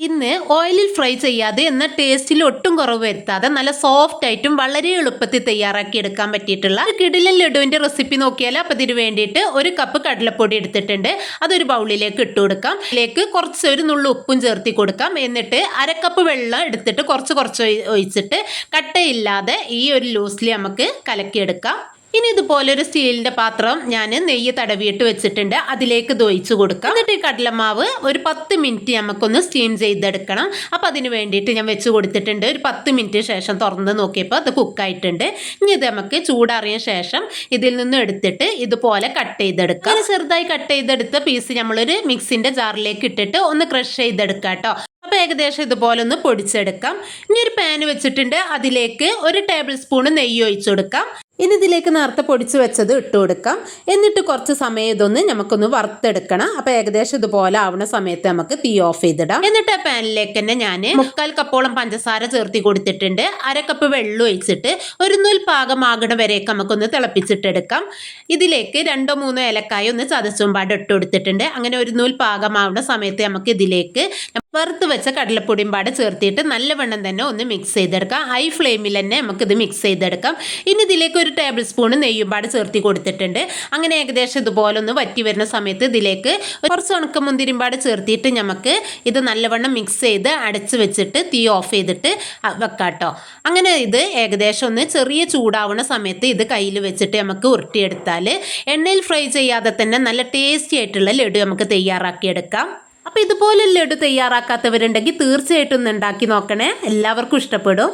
ഇന്ന് ഓയിലിൽ ഫ്രൈ ചെയ്യാതെ എന്ന ടേസ്റ്റിൽ ഒട്ടും കുറവ് വരുത്താതെ നല്ല സോഫ്റ്റ് ആയിട്ടും വളരെ എളുപ്പത്തിൽ തയ്യാറാക്കി എടുക്കാൻ പറ്റിയിട്ടുള്ള ഒരു കിടിലൻ ലഡുവിന്റെ റെസിപ്പി നോക്കിയാൽ അപ്പം ഇതിന് വേണ്ടിയിട്ട് ഒരു കപ്പ് കടലപ്പൊടി എടുത്തിട്ടുണ്ട്. അതൊരു ബൗളിലേക്ക് ഇട്ട് കൊടുക്കാം. അതിലേക്ക് കുറച്ച് ഒരു നുള്ളു ഉപ്പും ചേർത്തി കൊടുക്കാം. എന്നിട്ട് അരക്കപ്പ് വെള്ളം എടുത്തിട്ട് കുറച്ച് കുറച്ച് ഒഴി- ഒഴിച്ചിട്ട് കട്ടയില്ലാതെ ഈ ഒരു ലൂസിൽ നമുക്ക് കലക്കിയെടുക്കാം. ഇനി ഇതുപോലൊരു സ്റ്റീലിന്റെ പാത്രം ഞാൻ നെയ്യ് തടവിയിട്ട് വെച്ചിട്ടുണ്ട്. അതിലേക്ക് ദോയിച്ചു കൊടുക്കാം. എന്നിട്ട് ഈ കടലമാവ് ഒരു പത്ത് മിനിറ്റ് നമുക്കൊന്ന് സ്റ്റീം ചെയ്തെടുക്കണം. അപ്പം അതിന് വേണ്ടിയിട്ട് ഞാൻ വെച്ച് കൊടുത്തിട്ടുണ്ട്. ഒരു പത്ത് മിനിറ്റ് ശേഷം തുറന്ന് നോക്കിയപ്പോൾ അത് കുക്കായിട്ടുണ്ട്. ഇനി ഇത് നമുക്ക് ചൂടാറിയ ശേഷം ഇതിൽ നിന്ന് എടുത്തിട്ട് ഇതുപോലെ കട്ട് ചെയ്തെടുക്കാം. ചെറുതായി കട്ട് ചെയ്തെടുത്ത പീസ് നമ്മളൊരു മിക്സിന്റെ ജാറിലേക്ക് ഇട്ടിട്ട് ഒന്ന് ക്രഷ് ചെയ്തെടുക്കാം കേട്ടോ. അപ്പോൾ ഏകദേശം ഇതുപോലെ ഒന്ന് പൊടിച്ചെടുക്കാം. ഇനി ഒരു പാൻ വെച്ചിട്ടുണ്ട്. അതിലേക്ക് ഒരു ടേബിൾ സ്പൂൺ നെയ്യ് ഒഴിച്ചു കൊടുക്കാം. ഇനി ഇതിലേക്ക് നേരത്തെ പൊടിച്ച് വെച്ചത് ഇട്ട് കൊടുക്കാം. എന്നിട്ട് കുറച്ച് സമയം ഇതൊന്ന് നമുക്കൊന്ന് വറുത്തെടുക്കണം. അപ്പോൾ ഏകദേശം ഇതുപോലെ ആവുന്ന സമയത്ത് നമുക്ക് തീ ഓഫ് ചെയ്തിടാം. എന്നിട്ട് ആ പാനിലേക്ക് തന്നെ ഞാൻ മുക്കാൽ കപ്പോളം പഞ്ചസാര ചേർത്തി കൊടുത്തിട്ടുണ്ട്. അര കപ്പ് വെള്ളം ഒഴിച്ചിട്ട് ഒരു നൂൽ പാകമാകണ വരെയൊക്കെ നമുക്കൊന്ന് തിളപ്പിച്ചിട്ടെടുക്കാം. ഇതിലേക്ക് രണ്ടോ മൂന്നോ ഏലക്കായ ഒന്ന് ചതച്ചുമ്പാട് ഇട്ട് കൊടുത്തിട്ടുണ്ട്. അങ്ങനെ ഒരു നൂൽ പാകമാവുന്ന സമയത്ത് നമുക്ക് ഇതിലേക്ക് വറുത്ത് വെച്ച കടലപ്പൊടിയും പാടെ ചേർത്തിട്ട് നല്ലവണ്ണം തന്നെ ഒന്ന് മിക്സ് ചെയ്തെടുക്കാം. ഹൈ ഫ്ലെയിമിൽ തന്നെ നമുക്കിത് മിക്സ് ചെയ്തെടുക്കാം. ഇനി ഇതിലേക്ക് ഒരു ടേബിൾ സ്പൂൺ നെയ്യും പാടെ ചേർത്തി കൊടുത്തിട്ടുണ്ട്. അങ്ങനെ ഏകദേശം ഇതുപോലെ ഒന്ന് വറ്റി വരുന്ന സമയത്ത് ഇതിലേക്ക് കുറച്ച് ഉണക്കമുന്തിരിയും പാടെ ചേർത്തിയിട്ട് നമുക്ക് ഇത് നല്ലവണ്ണം മിക്സ് ചെയ്ത് അടച്ച് വെച്ചിട്ട് തീ ഓഫ് ചെയ്തിട്ട് വെക്കാട്ടോ. അങ്ങനെ ഇത് ഏകദേശം ഒന്ന് ചെറിയ ചൂടാവുന്ന സമയത്ത് ഇത് കയ്യിൽ വെച്ചിട്ട് നമുക്ക് ഉരുട്ടിയെടുത്താൽ എണ്ണയിൽ ഫ്രൈ ചെയ്യാതെ തന്നെ നല്ല ടേസ്റ്റി ആയിട്ടുള്ള ലഡു നമുക്ക് തയ്യാറാക്കിയെടുക്കാം. അപ്പോൾ ഇതുപോലെ ലഡു തയ്യാറാക്കാത്തവരുണ്ടെങ്കിൽ തീർച്ചയായിട്ടും ഒന്ന് ഉണ്ടാക്കി നോക്കണേ. എല്ലാവർക്കും ഇഷ്ടപ്പെടും.